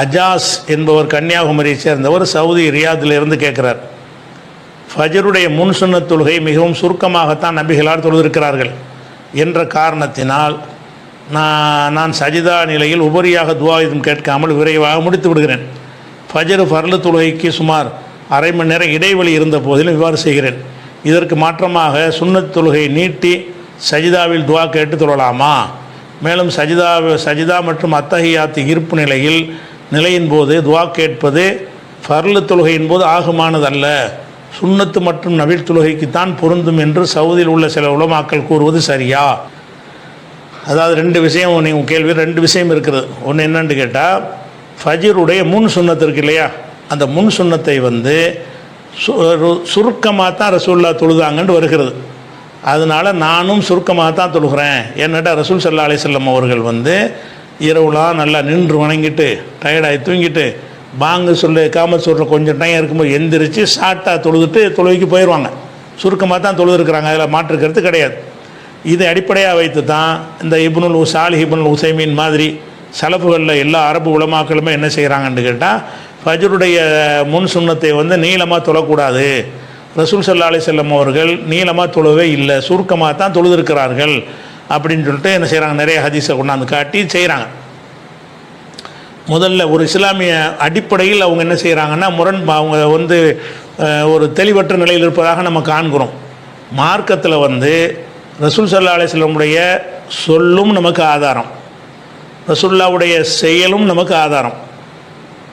அஜாஸ் என்பவர் கன்னியாகுமரியை சேர்ந்தவர் சவுதி ரியாத்தில் இருந்து கேட்குறார். ஃபஜருடைய முன் சுன்னத் தொழுகை மிகவும் சுருக்கமாகத்தான் நபிகளார் தொழுதிருக்கிறார்கள். என்ற காரணத்தினால் நான் நான் சஜிதா நிலையில் உபரியாக துவா எதுவும் கேட்காமல் விரைவாக முடித்து விடுகிறேன். ஃபஜர் ஃபர்லு தொழுகைக்கு சுமார் அரை மணி நேரம் இடைவெளி இருந்த போதிலும் இவ்வாறு செய்கிறேன். இதற்கு மாற்றமாக சுன்னத் தொழுகையை நீட்டி சஜிதாவில் துவா கேட்டு தொழலாமா? மேலும் சஜிதா சஜிதா மற்றும் அத்தகையாத்து இருப்பு நிலையில் நிலையின் போது துவா கேட்பது ஃபர்லு தொழுகையின் போது ஆகுமானதல்ல. சுண்ணத்து மற்றும் நபில் தொழுகைக்குத்தான் பொருந்தும் என்று சவுதியில் உள்ள சில உலமாக்கள் கூறுவது சரியா? அதாவது ரெண்டு விஷயம் நீங்கள் கேள்வி ரெண்டு விஷயம் இருக்கிறது ஒன்று என்னன்னு கேட்டால் ஃபஜிருடைய முன் சுன்னத்து இருக்கு இல்லையா? அந்த முன் சுன்னத்தை வந்து சுருக்கமாக தான் ரசூல்லா தொழுதாங்கன்னு வருகிறது. அதனால் நானும் சுருக்கமாக தான் தொழுகிறேன். என்னட்டா ரசூல் சல்லா அலிசல்லம் அவர்கள் வந்து இரவுலாம் நல்லா நின்று வணங்கிட்டு டயர்டாகி தூங்கிட்டு பாங்கு சொல்லு காமத் கொஞ்சம் டைம் இருக்கும்போது எந்திரிச்சு ஷார்ட்டாக தொழுதுட்டு தொழுகைக்கு போயிடுவாங்க சுருக்கமாக தான் தொழுதுருக்குறாங்க அதில் மாற்றுக்கிறது கிடையாது. இதை அடிப்படையாக வைத்து தான் இந்த இப்னுல் சாலி இப்னுல் உசைமீன் மாதிரி சலப்புகளில் எல்லா அரபு உலமாக்களுமே என்ன செய்கிறாங்கன்னு கேட்டால் ஃபஜருடைய முன் சுண்ணத்தை வந்து நீளமாக தொழக்கூடாது. ரசூல் சல்லா அலி செல்லம் அவர்கள் நீளமாக தொழவே இல்லை சுருக்கமாக தான் தொழுதிருக்கிறார்கள். அப்படின்னு சொல்லிட்டு என்ன செய்கிறாங்க நிறைய ஹதீஸை கொண்டாந்து காட்டி செய்கிறாங்க முதல்ல ஒரு இஸ்லாமிய அடிப்படையில் அவங்க என்ன செய்கிறாங்கன்னா முரண் அவங்க வந்து ஒரு தெளிவற்ற நிலையில் இருப்பதாக நம்ம காண்கிறோம். மார்க்கத்தில் வந்து ரசூல் சல்லா அலிஸ்லமுடைய சொல்லும் நமக்கு ஆதாரம். ரசுல்லாவுடைய செயலும் நமக்கு ஆதாரம்.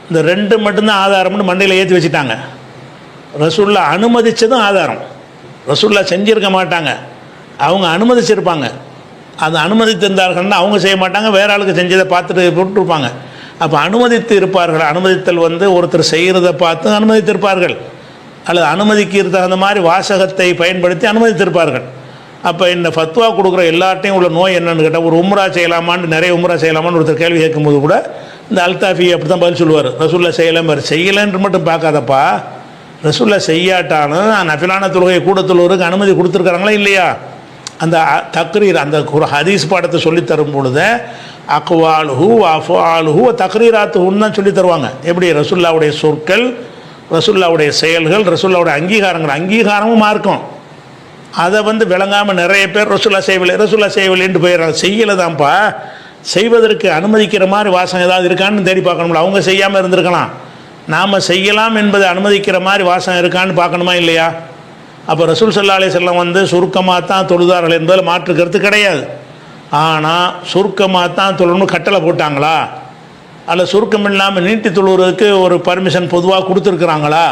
இந்த ரெண்டு மட்டும்தான் ஆதாரம்னு மண்டையில் ஏற்றி வச்சுட்டாங்க. ரசுல்லா அனுமதிச்சதும் ஆதாரம். ரசுல்லா செஞ்சிருக்க மாட்டாங்க. அவங்க அனுமதிச்சிருப்பாங்க. அது அனுமதித்திருந்தார்கள்னா அவங்க செய்ய மாட்டாங்க வேற ஆளுக்கு செஞ்சதை பார்த்துட்டு போட்டுருப்பாங்க. அப்போ அனுமதித்து இருப்பார்கள் அனுமதித்தல் வந்து ஒருத்தர் செய்கிறத பார்த்து அனுமதித்திருப்பார்கள். அல்லது அனுமதிக்கு தகுந்த மாதிரி வாசகத்தை பயன்படுத்தி அனுமதித்திருப்பார்கள். அப்போ இந்த ஃபத்வா கொடுக்குற எல்லார்ட்டையும் உள்ள நோய் என்னென்னு கேட்டால் ஒரு உம்ரா செய்யலாமான்னு நிறைய உம்ரா செய்யலாமான்னு ஒருத்தர் கேள்வி கேட்கும்போது கூட இந்த அல்தாஃபி அப்படி தான் பதில் சொல்லுவார். ரசூல்லா செய்யலாம் செய்யலைன்னு மட்டும் பார்க்காதப்பா. ரசூல்லா செய்யாட்டாலும் நஃபிலான தொழுகை கூடத்துள்ளவருக்கு அனுமதி கொடுத்துருக்காங்களா இல்லையா? அந்த தக்ரீர் அந்த ஹதீஸ் பாடத்தை சொல்லித் தரும் பொழுது அக்வாலுஹு அஃபு ஆலுஹு தக்ரீராத்துஹுன்னு தான் சொல்லித் தருவாங்க. எப்படி? ரசுல்லாவுடைய சொற்கள் ரசுல்லாவுடைய செயல்கள் ரசுல்லாவுடைய அங்கீகாரங்கள் அங்கீகாரமும் மார்க்கும். அதை வந்து விளங்காமல் நிறைய பேர் ரசுல்லா செய்யவில்லை ரசுல்லா செய்யவில்லைன்ட்டு போயிடுறாங்க. செய்யலை தான்ப்பா. செய்வதற்கு அனுமதிக்கிற மாதிரி வாசம் ஏதாவது இருக்கான்னு தேடி பார்க்கணும்ல. அவங்க செய்யாமல் இருந்திருக்கலாம். நாம் செய்யலாம் என்பதை அனுமதிக்கிற மாதிரி வாசகம் இருக்கான்னு பார்க்கணுமா இல்லையா? அப்போ ரசூல் சல்லா அலி செல்லம் வந்து சுருக்கமாக தான் தொழுதார்கள் என்பதில் மாற்று கருத்து கிடையாது. ஆனால் சுருக்கமாக தான் தொழணும்னு கட்டளை போட்டாங்களா? அல்ல சுருக்கம் இல்லாமல் நீட்டி தொழுவதற்கு ஒரு பர்மிஷன் பொதுவாக கொடுத்துருக்குறாங்களா?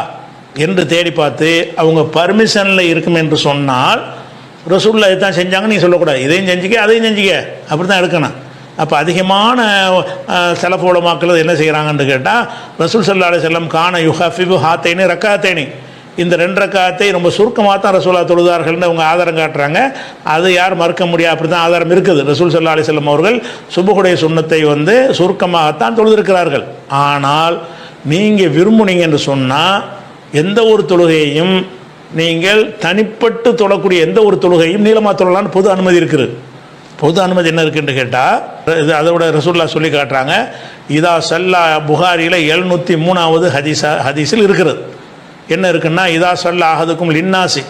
என்று தேடி பார்த்து அவங்க பர்மிஷனில் இருக்கும் என்று சொன்னால் ரசூல்லா தான் செஞ்சாங்க நீ சொல்லக்கூடாது. இதையும் செஞ்சுக்க அதையும் செஞ்சுக்க. அப்படி தான் எடுக்கணும். அப்போ அதிகமான செலப்போட மக்கள் என்ன செய்கிறாங்கன்னு கேட்டால் ரசூல் சல்லா அலி செல்லம் கான யுஹஃபிபு ஹாத்தேனி ரக்காத்தேனி. இந்த ரெண்டு ரக்காத்தை ரொம்ப சுருக்கமாக தான் ரசூலா தொழுதார்கள்னு அவங்க ஆதாரம் காட்டுறாங்க. அது யார் மறுக்க முடியாது அப்படி தான் ஆதாரம் இருக்குது. ரசூல் சல்லா அலிசல்லம் அவர்கள் சுபகுடைய சுண்ணத்தை வந்து சுருக்கமாகத்தான் தொழுதிருக்கிறார்கள். ஆனால் நீங்கள் விரும்புனீங்க என்று சொன்னால் எந்த ஒரு தொழுகையையும் நீங்கள் தனிப்பட்டு தொழக்கூடிய எந்த ஒரு தொழுகையும் நீளமாக தொழலான்னு பொது அனுமதி இருக்குது. பொது அனுமதி என்ன இருக்குன்னு கேட்டால் இது அதோட ரசூல்லா சொல்லி காட்டுறாங்க இதா சல்லா புகாரியில் எழுநூற்றி மூணாவது ஹதீஸா ஹதீஸில் இருக்கிறது. என்ன இருக்குன்னா இதா சொல்ல ஆகதுக்கும் லின்னாசி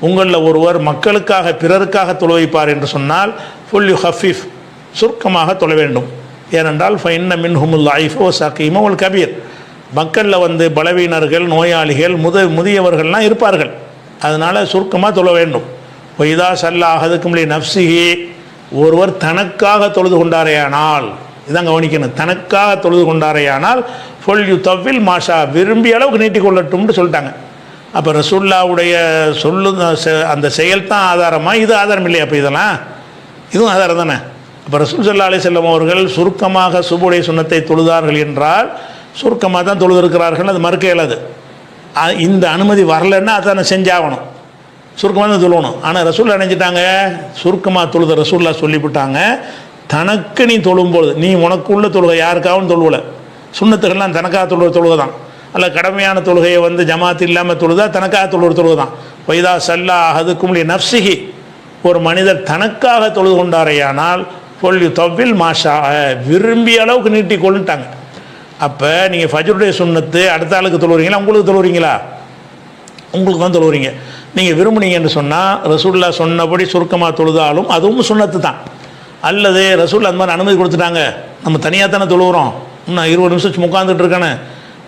உங்களில் ஒருவர் மக்களுக்காக பிறருக்காக தொழுவைப்பார் என்று சொன்னால் ஃபுல் யூ ஹஃபீஃப் சுருக்கமாக தொலை வேண்டும். ஏனென்றால் ஃபைன்ன மின் ஹுமுல் ஐஃப் ஓ சக்கீமோ உல் கபீர். மக்களில் வந்து பலவீனர்கள் நோயாளிகள் முத முதியவர்கள்லாம் இருப்பார்கள். அதனால் சுருக்கமாக தொழ வேண்டும். இதா சல்லா அஹதுக்கும் லி ஒருவர் தனக்காக தொழுது கொண்டாரேயானால் இதான் கவனிக்கணும். தனக்காக தொழுது கொண்டாரையானால் ஃபுல் யூ தவ்வில் மாஷா விரும்பிய அளவுக்கு நீட்டிக் கொள்ளட்டும்னு சொல்லிட்டாங்க. அப்போ ரசூல்லாவுடைய சொல்லு செ- அந்த செயல் தான் ஆதாரமா? இது ஆதாரம் இல்லையா அப்போ இதெல்லாம்? இதுவும் ஆதாரம் தானே? அப்போ ரசூல் சல்லா அலி செல்லம் அவர்கள் சுருக்கமாக சுபுடைய சுண்ணத்தை தொழுதார்கள் என்றால் சுருக்கமாக தான் தொழுதிருக்கிறார்கள் அது மறுக்க இயலாது. இந்த அனுமதி வரலைன்னா அதை செஞ்சாகணும். சுருக்கமாக தான் தொழுவணும் ஆனால் ரசூல் அணைஞ்சிட்டாங்க சுருக்கமாக தொழுத ரசூல்லா சொல்லிவிட்டாங்க. தனக்கு நீ தொழும்பொழுது நீ உனக்குள்ள தொழுகை யாருக்காகவும் தொழுவலை. சுண்ணத்துக்கெல்லாம் தனக்காக தொழுவ தொழுகை தான் அல்ல கடமையான தொழுகையை வந்து ஜமாத் இல்லாமல் தொழுதா தனக்காக தொழுவ தொழுகை தான் வைதா சல்லா அஹதுக்கும் நப்சிகி ஒரு மனிதர் தனக்காக தொழுது கொண்டாரையானால் பொல்லி தொவ்வில் மாஷா விரும்பிய அளவுக்கு நீட்டி கொள்ளுட்டாங்க. அப்போ நீங்கள் ஃபஜருடைய சுண்ணத்து அடுத்த ஆளுக்கு தொழுவுறீங்களா உங்களுக்கு தொழுவுறீங்களா உங்களுக்கு தான் தொழுவுறீங்க நீங்கள் விரும்புனீங்கன்னு சொன்னால் ரசூல்லா சொன்னபடி சுருக்கமாக தொழுதாலும் அதுவும் சுண்ணத்து தான் அல்லது ரசூல் அந்த மாதிரி அனுமதி கொடுத்துட்டாங்க. நம்ம தனியாக தானே தொழுவுறோம். இன்னும் இருபது நிமிஷம் உட்காந்துட்டு இருக்கானே.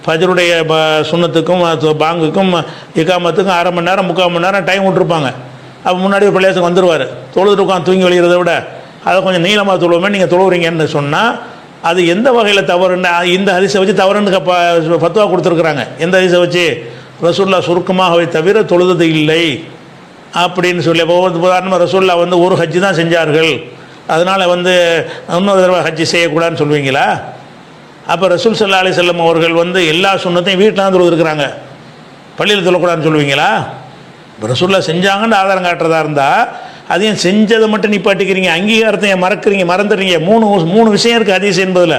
ஃபஜருடைய ப சுண்ணத்துக்கும் பாங்குக்கும் இக்காமத்துக்கும் அரை மணி நேரம் முக்கால் மணி நேரம் டைம் விட்டுருப்பாங்க. அப்போ முன்னாடி ஒரு பிள்ளையாசுக்கு வந்துடுவார் தொழுதுட்டு உட்காந்து தூங்கி வழிகிறத விட அதை கொஞ்சம் நீளமாக தொழுவுமே நீங்கள் தொழுவுறீங்கன்னு சொன்னால் அது எந்த வகையில் தவறுன்னு இந்த ஹரிசை வச்சு தவறுன்னு கப்ப பத்துவா கொடுத்துருக்குறாங்க. எந்த ஹரிசை வச்சு? ரசூல்லா சுருக்கமாகவே தவிர தொழுதது இல்லை. அப்படின்னு சொல்லி இப்போ உதாரணமாக ரசூல்லா வந்து ஒரு ஹஜ்ஜு தான் செஞ்சார்கள். அதனால் வந்து இன்னொரு தடவை ஹஜ்ஜி செய்யக்கூடாதுன்னு சொல்லுவீங்களா? அப்போ ரசூல் சல்லா அலி செல்லம் அவர்கள் வந்து எல்லா சுண்ணத்தையும் வீட்டில் தொழுதுருக்குறாங்க. பள்ளியில் தொழக்கூடாதுன்னு சொல்லுவீங்களா? இப்போ ரசூல்லா செஞ்சாங்கன்னு ஆதாரம் காட்டுறதா இருந்தால் அதையும் செஞ்சதை மட்டும் நிப்பாட்டிக்கிறீங்க அங்கீகாரத்தை ஏன் மறக்கிறீங்க மறந்துடுறீங்க. மூணு மூணு விஷயம் இருக்குது ஹதீஸ் என்பதில்.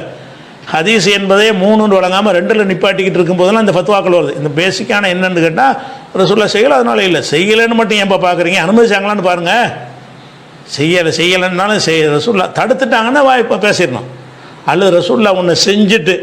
ஹதீஸ் என்பதே மூணுன்னு வழங்காமல் ரெண்டில் நிப்பாட்டிக்கிட்டு இருக்கும்போதெல்லாம் இந்த ஃபத்வாக்கள் வருது. இந்த பேசிக்கான என்னென்னு கேட்டால் ரசூல்லா செய்யலை அதனால இல்லை. செய்யலைன்னு மட்டும் ஏன்ப்பா பார்க்குறீங்க அனுமதிச்சாங்களான்னு பாருங்கள் செய்யலை செய்யலைன்னாலும் செய் ரசூல்லா தடுத்துட்டாங்கன்னா வாய்ப்பை பேசிடணும். அல்லது ரசூல்லா ஒன்று செஞ்சுட்டு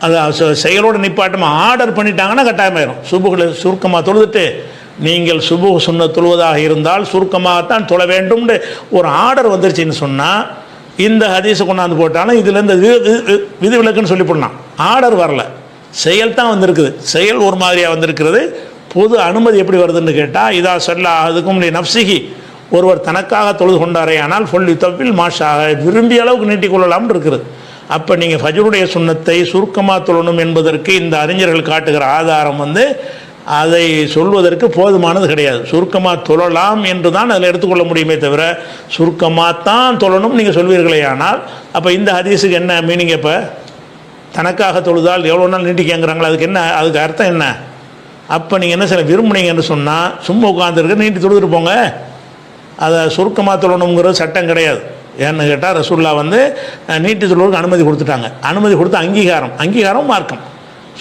அது செயலோட நிப்பாட்டமா ஆர்டர் பண்ணிட்டாங்கன்னா கட்டாயமாயிரும். சுபுகளை சுருக்கமாக தொழுதுட்டு நீங்கள் சுபு சொன்ன தொழுவதாக இருந்தால் சுருக்கமாகத்தான் தொழ வேண்டும்னு ஒரு ஆர்டர் வந்துருச்சுன்னு சொன்னால் இந்த ஹதீஸை கொண்டாந்து போட்டாலும் இதுலேருந்து வி வி- விதி விலக்குன்னு சொல்லி போடலாம் ஆர்டர் வரல. செயல் தான் வந்திருக்குது. செயல் ஒரு மாதிரியாக வந்திருக்கிறது. பொது அனுமதி எப்படி வருதுன்னு கேட்டால் இதா சொல்லா அதுக்கும் நப்சிகி ஒருவர் தனக்காக தொழுது கொண்டாரே ஆனால் சொல்லி தப்பில் மாஷாக விரும்பிய அளவுக்கு நீட்டிக் கொள்ளலாம்னு இருக்குது. அப்போ நீங்கள் ஃபஜருடைய சுண்ணத்தை சுருக்கமாக தொழணும் என்பதற்கு இந்த அறிஞர்கள் காட்டுகிற ஆதாரம் வந்து அதை சொல்வதற்கு போதுமானது கிடையாது. சுருக்கமாக தொழலாம் என்று தான் அதில் எடுத்துக்கொள்ள முடியுமே தவிர சுருக்கமாகத்தான் தொழணும் நீங்கள் சொல்வீர்களே ஆனால் அப்போ இந்த ஹதீஸுக்கு என்ன மீனிங் இப்போ? தனக்காக தொழுதால் எவ்வளோ நாள் நீட்டிக்கங்கிறாங்களா அதுக்கு என்ன அதுக்கு அர்த்தம் என்ன? அப்போ நீங்கள் என்ன சில விரும்புனீங்கன்னு சொன்னால் சும்மா உட்காந்துருக்க நீட்டி தொழுதுட்டு போங்க. அதை சுருக்கமாக சொல்லணுங்கிற சட்டம் கிடையாது. ஏன்னு கேட்டால் ரசூல்லா வந்து நீட்டு நீட்டி அனுமதி கொடுத்துட்டாங்க. அனுமதி கொடுத்த அங்கீகாரம். அங்கீகாரம் மார்க்கம்.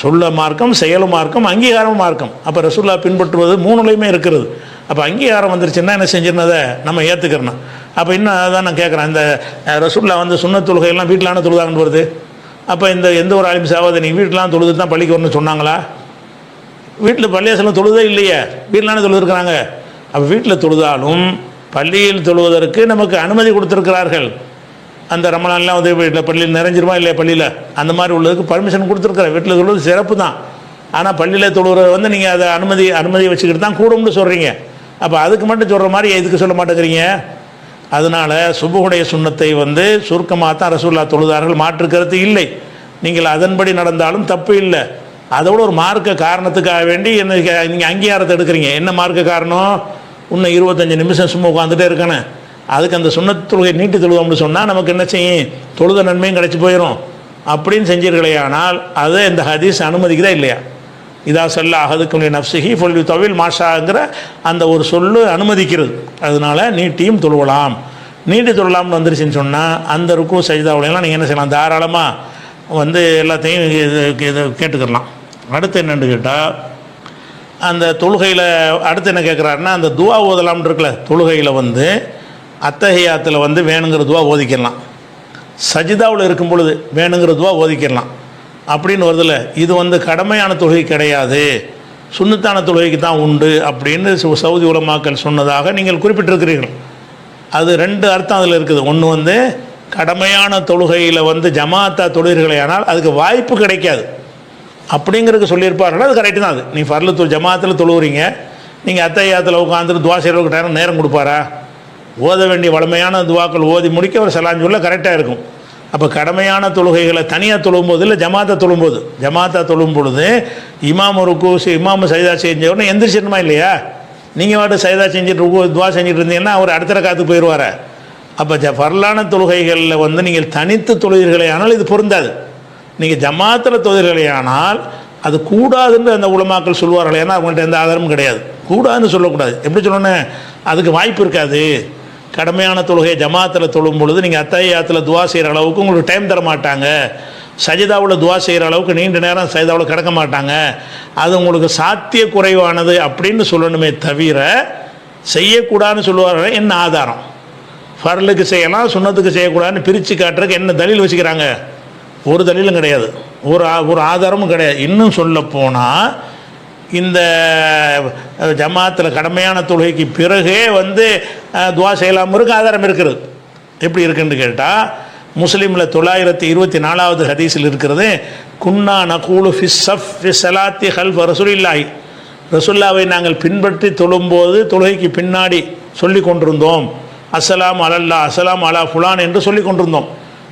சொல்ல மார்க்கம் செயலும் மார்க்கம் அங்கீகாரமும் மார்க்கம். அப்போ ரசூல்லா பின்பற்றுவது மூணுலையுமே இருக்கிறது. அப்போ அங்கீகாரம் வந்துருச்சுன்னா என்ன செஞ்சிருந்ததை நம்ம ஏற்றுக்கிறணும் அப்போ இன்னும் அதான் நான் கேட்குறேன் இந்த ரசுல்லா ரசூல்லா வந்து சுண்ணத் தொழுகையெல்லாம் வீட்டிலான தொழுதாங்கன்னு வருது. அப்போ இந்த எந்த ஒரு ஆளும் சாவாத நீ வீட்டிலாம் தொழுது தான் பள்ளிக்கு வரணும்னு சொன்னாங்களா? வீட்டில் பள்ளியாசலம் தொழுதே இல்லையே. வீட்டிலான தொழுதுருக்குறாங்க. அப்போ வீட்டில் தொழுதாலும் பள்ளியில் தொழுவதற்கு நமக்கு அனுமதி கொடுத்துருக்கிறார்கள். அந்த ரமணான்லாம் வந்து வீட்டில் பள்ளியில் நிறைஞ்சிருமா இல்லையா பள்ளியில்? அந்த மாதிரி உள்ளதுக்கு பர்மிஷன் கொடுத்துருக்குறேன் வீட்டில் தொழுவது சிறப்பு தான். ஆனால் பள்ளியில் தொழுகிறது வந்து நீங்கள் அதை அனுமதி அனுமதி வச்சுக்கிட்டு தான் கூடும்னு சொல்கிறீங்க அப்போ அதுக்கு மட்டும் சொல்கிற மாதிரி எதுக்கு சொல்ல மாட்டேங்கிறீங்க? அதனால் சுபுகுடைய சுண்ணத்தை வந்து சுருக்கமாக தான் ரசூல்லா தொழுதார்கள். மாற்று கருத்து இல்லை. நீங்கள் அதன்படி நடந்தாலும் தப்பு இல்லை. அதோட ஒரு மார்க்க காரணத்துக்காக வேண்டி என்ன நீங்கள் அங்கீகாரத்தை எடுக்கிறீங்க. என்ன மார்க்க காரணம்? இன்னும் இருபத்தஞ்சி நிமிஷம் சும்மா உட்காந்துட்டே இருக்கானே. அதுக்கு அந்த சுண்ணத் தொழுகை நீட்டி தொழுவோம்னு சொன்னால் நமக்கு என்ன செய்யும்? தொழுத நன்மையும் கிடச்சி போயிடும் அப்படின்னு செஞ்சீர்களே ஆனால் அதை இந்த ஹதீஸ் அனுமதிக்குதா இல்லையா? இதா சொல்ல அகதுக்கு நப்சிஹி ஃபொல்லி தவில் மாஷாங்கிற அந்த ஒரு சொல்லு அனுமதிக்கிறது. அதனால நீட்டியும் தொழுவலாம். நீட்டி தொழலாம்னு வந்துருச்சுன்னு சொன்னால் அந்த ருக்கு சஜிதாவுலையெல்லாம் நீங்கள் என்ன செய்யலாம்? தாராளமாக வந்து எல்லாத்தையும் இது இது கேட்டுக்கிடலாம் அடுத்து என்னன்னு கேட்டால் அந்த தொழுகையில் அடுத்து என்ன கேட்குறாருன்னா அந்த துவா ஓதலாம்னு இருக்குல்ல தொழுகையில் வந்து அத்தகையாத்தில் வந்து வேணுங்கிற துவா ஓதிக்கிடலாம் சஜிதாவில் இருக்கும் பொழுது வேணுங்கிற துவா ஓதிக்கிடலாம் அப்படின்னு வருதுல்ல இது வந்து கடமையான தொழுகை கிடையாது. சுண்ணத்தான தொழுகைக்கு தான் உண்டு அப்படின்னு சு- சவுதி உலமாக்கள் சொன்னதாக நீங்கள் குறிப்பிட்டிருக்கிறீர்கள். அது ரெண்டு அர்த்தம் அதில் இருக்குது. ஒன்று வந்து கடமையான தொழுகையில் வந்து ஜமாத்தா தொழுகிறீர்களே ஆனால் அதுக்கு வாய்ப்பு கிடைக்காது. அப்படிங்கிறதுக்கு சொல்லியிருப்பாருன்னா அது கரெக்டு தான் அது. நீ ஃபர்லு தொழு ஜமாத்தில் தொழுவுறீங்க. நீங்கள் அத்தையாத்தில் உட்காந்துட்டு துவா செய்கிறவருக்கு நேரம் நேரம் கொடுப்பாரா? ஓத வேண்டிய வளமையான துவாக்கள் ஓதி முடிக்க ஒரு சலாஞ்சூரில் கரெக்டாக இருக்கும். அப்போ கடமையான தொழுகைகளை தனியாக தொழும்போது இல்லை ஜமாத்தா தொழும்போது? ஜமாத்தா தொழும் பொழுது இமாம் ஒரு இமாம் சைதா செஞ்ச உடனே எந்திரிச்சிடணுமா இல்லையா? நீங்கள் வாட்டு சைதா செஞ்சுட்டு ருக்கு துவா செஞ்சுட்டு இருந்தீங்கன்னா அவர் அடுத்த காத்து போயிடுவார அப்போ ஜ ஃபர்லான தொழுகைகளில் வந்து நீங்கள் தனித்து தொழுகிறீர்களே ஆனால் இது பொருந்தாது. நீங்கள் ஜமாத்தில் தொழுகிறீர்களே அது கூடாதுன்னு அந்த உலமாக்கள் சொல்லுவார்கள் ஏன்னா அவங்கள்ட்ட எந்த ஆதாரமும் கிடையாது. கூடாதுன்னு சொல்லக்கூடாது. எப்படி சொல்லணும் அதுக்கு வாய்ப்பு இருக்காது. கடமையான தொழுகையை ஜமாத்தில் தொழும் பொழுது நீங்கள் அத்தையாத்தில் துவா செய்கிற அளவுக்கு உங்களுக்கு டைம் தர மாட்டாங்க. சஜிதாவில் துவா செய்கிற அளவுக்கு நீண்ட நேரம் சஜிதாவில் கிடக்க மாட்டாங்க. அது உங்களுக்கு சாத்திய குறைவானது அப்படின்னு சொல்லணுமே தவிர செய்யக்கூடாதுன்னு சொல்லுவார்கள் என்ன ஆதாரம்? ஃபர்லுக்கு செய்யலாம் சுண்ணத்துக்கு செய்யக்கூடாதுன்னு பிரித்து காட்டுறதுக்கு என்ன தலில் வச்சுக்கிறாங்க? ஒரு தலிலும் கிடையாது. ஒரு ஒரு ஆதாரமும் கிடையாது. இன்னும் சொல்லப்போனால் இந்த ஜமாத்தில் கடமையான தொழுகைக்கு பிறகே வந்து துவா செய்யலாம் இருக்கு ஆதாரம் இருக்கிறது எப்படி இருக்குன்னு கேட்டால் முஸ்லீமில் தொள்ளாயிரத்தி இருபத்தி நாலாவது ஹதீஸில் இருக்கிறது குன்னா நகூலு ஃபிஸ்ஸஃப் ஃபிஸ்ஸலாத்தி ஹல்ஃப் ரசூலில்லாஹி. ரசுல்லாவை நாங்கள் பின்பற்றி தொழும்போது தொழுகைக்கு பின்னாடி சொல்லி கொண்டிருந்தோம். அஸ்ஸலாம் அலல்லா அஸ்ஸலாம் அலா ஃபுலான் என்று சொல்லி கொண்டிருந்தோம்.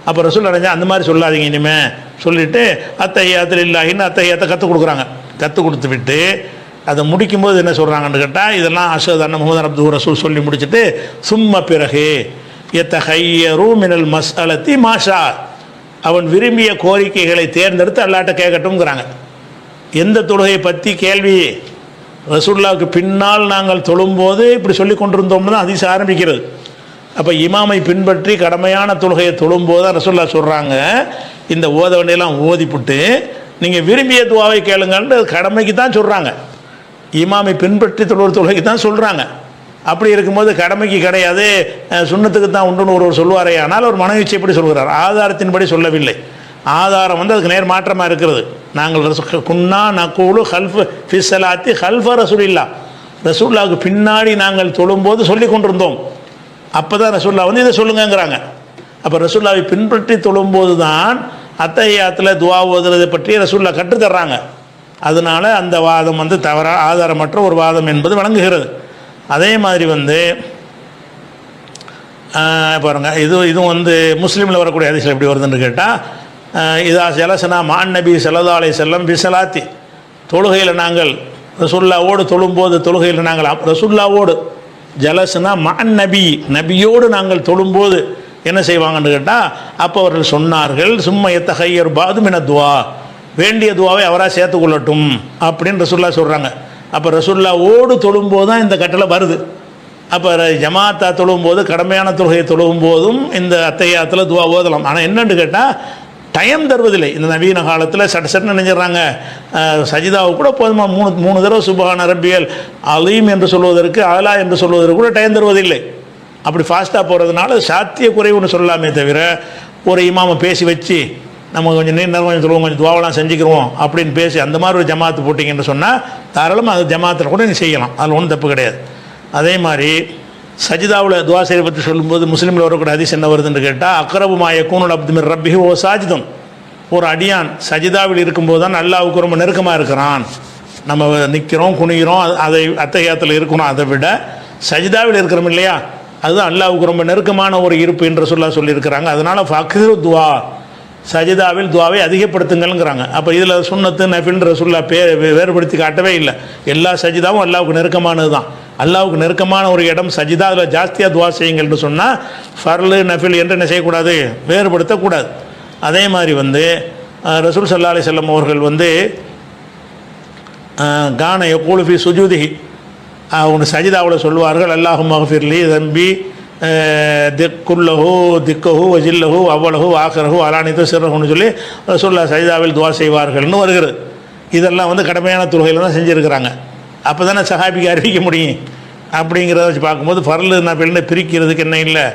அப்போ ரசூல் அடைஞ்சா அந்த மாதிரி சொல்லாதீங்க இனிமே. சொல்லிவிட்டு அத்தையாத்தில் இல்லாகின்னு அத்தையாத்தை கற்றுக் கொடுக்குறாங்க. கற்றுக் கொடுத்து விட்டு அதை முடிக்கும்போது என்ன சொல்கிறாங்கன்னு கேட்டால் இதெல்லாம் அஷத் அண்ணன் முகமது அப்து ரசூல் சொல்லி முடிச்சுட்டு சும்ம பிறகு எத்த ஹையரு மினல் மஸ்அலத்தி மாஷா அவன் விரும்பிய கோரிக்கைகளை தேர்ந்தெடுத்து அல்லாட்ட கேட்கட்டும்ங்கிறாங்க எந்த தொழுகையை பற்றி கேள்வி? ரசுல்லாவுக்கு பின்னால் நாங்கள் தொழும்போது இப்படி சொல்லி கொண்டிருந்தோம்னு தான் அதிசயம் ஆரம்பிக்கிறது. அப்போ இமாமை பின்பற்றி கடமையான தொழுகையை தொழும்போது தான் சொல்கிறாங்க இந்த ஓத ஓதிப்புட்டு நீங்கள் விரும்பிய துவாவை கேளுங்கன்னு கடமைக்கு தான் சொல்கிறாங்க இமாமை பின்பற்றி தொழுகிற தொழுகைக்கு தான் சொல்கிறாங்க அப்படி இருக்கும்போது கடமைக்கு கிடையாது சுண்ணத்துக்கு தான் உண்டுன்னு ஒருவர் சொல்லுவாரே ஆனால் ஒரு மனவீச்சு எப்படி சொல்கிறார்? ஆதாரத்தின்படி சொல்லவில்லை. ஆதாரம் வந்து அதுக்கு நேர் மாற்றமாக இருக்கிறது. நாங்கள் குன்னா நக்கூலு ஹல்ஃப் ஃபிஸ்ஸலாத்தி ஹல்ஃப ரசூலில்லா ரசூல்லாவுக்கு பின்னாடி நாங்கள் தொழும்போது சொல்லி கொண்டிருந்தோம். அப்போ தான் ரசுல்லா வந்து இதை சொல்லுங்கங்கிறாங்க. அப்போ ரசுல்லாவை பின்பற்றி தொழும்போது தான் அத்தையாத்தில் துவா ஓதுறதை பற்றி ரசுல்லா கற்றுத்தர்றாங்க. அதனால அந்த வாதம் வந்து தவறா ஆதாரமற்ற ஒரு வாதம் என்பது வழங்குகிறது. அதே மாதிரி வந்து பாருங்கள் இது இதுவும் வந்து முஸ்லீமில் வரக்கூடிய அதிசயம் எப்படி வருதுன்னு கேட்டால் இதா செலசனா மான் நபி செலதாலை செல்லம் பிசலாத்தி தொழுகையில் நாங்கள் ரசுல்லாவோடு தொழும்போது தொழுகையில் நாங்கள் ரசுல்லாவோடு ஜலசுனா மன் நபி. நபியோடு நாங்கள் தொழும்போது என்ன செய்வாங்கன்னு கேட்டால் அப்போ அவர்கள் சொன்னார்கள் சும்மா எத்தகையர் பாதும் என துவா. வேண்டிய துவாவை அவராக சேர்த்துக்கொள்ளட்டும் அப்படின்னு ரசுல்லா சொல்கிறாங்க அப்போ ரசுல்லாவோடு தொழும்போது தான் இந்த கட்டளை வருது. அப்போ ஜமாத்தா தொழும்போது கடமையான தொழுகையை தொழுகும் போதும் இந்த அத்தையாத்தில் துவா ஓதலாம். ஆனால் என்னன்னு கேட்டால் டைம் தருவதில்லை. இந்த நவீன காலத்தில் சட்ட சட்டு நினைஞ்சிடறாங்க. சஜிதாவை கூட போதுமா மூணு மூணு தடவை சுபகான ரப்பியல் அலீம் என்று சொல்வதற்கு அலா என்று சொல்வதற்கு கூட டைம் தருவதில்லை. அப்படி ஃபாஸ்ட்டாக போகிறதுனால சாத்திய குறைவுன்னு சொல்லலாமே தவிர ஒரு இமாமை பேசி வச்சு நம்ம கொஞ்சம் நீ நேரம் கொஞ்சம் சொல்லுவோம் கொஞ்சம் துவாவெல்லாம் செஞ்சுக்கிறோம் அப்படின்னு பேசி அந்த மாதிரி ஒரு ஜமாத்து போட்டிங்கன்னு சொன்னால் தாராளமாக அது ஜமாத்தில் கூட நீ செய்யலாம். அதில் ஒன்றும் தப்பு கிடையாது. அதே மாதிரி சஜிதாவில் துவா செய்ய பற்றி சொல்லும்போது முஸ்லீமில் வரக்கூடிய அதிசயம் என்ன வருதுன்னு கேட்டால் அக்ரபுமாய கூனுல் அப்துமிர் ரப்பி ஓ சாஜிதம் ஒரு அடியான் சஜிதாவில் இருக்கும்போது தான் அல்லாவுக்கு ரொம்ப நெருக்கமாக இருக்கிறான். நம்ம நிற்கிறோம் குனிகிறோம் அதை அத்தகையத்தில் இருக்கணும். அதை விட சஜிதாவில் இருக்கிறோம் இல்லையா? அதுதான் அல்லாவுக்கு ரொம்ப நெருக்கமான ஒரு இருப்பு என்று சொல்ல சொல்லியிருக்கிறாங்க. அதனால் ஃபக்ரு துவா. சஜிதாவில் துவாவை அதிகப்படுத்துங்கள்ங்கிறாங்க. அப்போ இதில் சுன்னத்து நஃபில்ன்ற சொல்ல பே வேறுபடுத்தி காட்டவே இல்லை. எல்லா சஜிதாவும் அல்லாவுக்கு நெருக்கமானது தான் அல்லாவுக்கு நெருக்கமான ஒரு இடம் சஜிதா அதில் ஜாஸ்தியாக துவா செய்யுங்கள்னு சொன்னால் ஃபர்லு நஃபில் என்று என்ன செய்யக்கூடாது? வேறுபடுத்தக்கூடாது. அதே மாதிரி வந்து ரசூல் சல்லா அலி செல்லம் அவர்கள் வந்து கான எப்போலுஃபி சுஜூதிஹி. அவங்க சஜிதாவில் சொல்லுவார்கள் அல்லாஹு மஹஃபிர்லி தம்பி திக்குல்லஹு திக்கஹு வஜில்லஹு அவ்வளஹு ஆக்கரஹு அலானித்து சிறகுன்னு சொல்லி ரசூல்லா சஜிதாவில் துவா செய்வார்கள்னு வருகிறது. இதெல்லாம் வந்து கடமையான தொழுகையில் தான் செஞ்சுருக்கிறாங்க. அப்போ தானே சஹாபிக்கு அறிவிக்க முடியும். அப்படிங்கிறத வச்சு பார்க்கும்போது ஃபர்லு நபில்னு பிரிக்கிறதுக்கு என்ன இல்லை.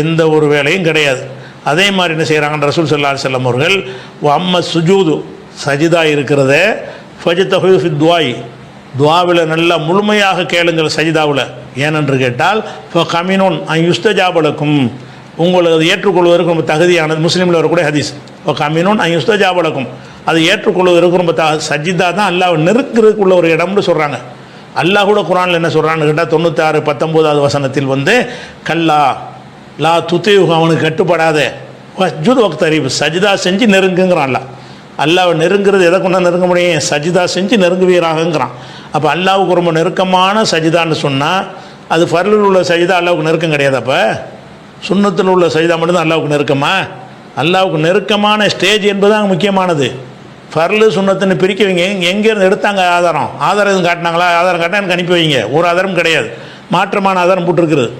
எந்த ஒரு வேலையும் கிடையாது. அதே மாதிரி என்ன செய்கிறாங்க ரசூல் சல்லா செல்லம் அவர்கள் அம்ம சுஜூது சஜிதா இருக்கிறத ஃபஜித் துவாய் துவாவில் நல்லா முழுமையாக கேளுங்கள் சஜிதாவில். ஏனென்று கேட்டால் இப்போ கமினோன் யுஸ்தஜாபலக்கும் உங்களுக்கு அது ஏற்றுக்கொள்வதற்கு நம்ம தகுதியானது முஸ்லீமில் வரக்கூடிய ஹதீஸ். இப்போ கமினோன் யுஸ்தஜாபலக்கும் அது ஏற்றுக்கொள்வதற்கு ரொம்ப சஜிதா தான் அல்லாஹ் நெருக்கிறதுக்குள்ள ஒரு இடம்னு சொல்கிறாங்க அல்லாஹ் கூட குரானில் என்ன சொல்கிறான்னு கேட்டால் தொண்ணூத்தாறு பத்தொம்போதாவது வசனத்தில் வந்து கல்லா லா துத்தேயுகம் அவனுக்கு கட்டுப்படாத. வஜுத் வக்த் அறிவு சஜிதா செஞ்சு நெருங்குங்கிறான் அல்லாஹ். அல்லாவை நெருங்கிறது எதை கொண்டா நெருங்க முடியும்? சஜிதா செஞ்சு நெருங்குவீராகங்கிறான். அப்போ அல்லாவுக்கு ரொம்ப நெருக்கமான சஜிதான்னு சொன்னால் அது ஃபர்லில் உள்ள சஜிதா அல்லாவுக்கு நெருக்கம் கிடையாது அப்போ. சுண்ணத்தில் உள்ள சஜிதா மட்டும்தான் அல்லாவுக்கு நெருக்கமா? அல்லாவுக்கு நெருக்கமான ஸ்டேஜ் என்பது அங்கே முக்கியமானது. ஃபர்லு சுண்ணத்துன்னு பிரிக்க வைங்க எங்கேருந்து எடுத்தாங்க ஆதாரம்? ஆதாரம் எதுவும் காட்டினாங்களா? ஆதாரம் காட்டினா எனக்கு அனுப்பி வைங்க. ஒரு ஆதாரம் கிடையாது. மாற்றமான ஆதாரம் போட்டிருக்கிறது.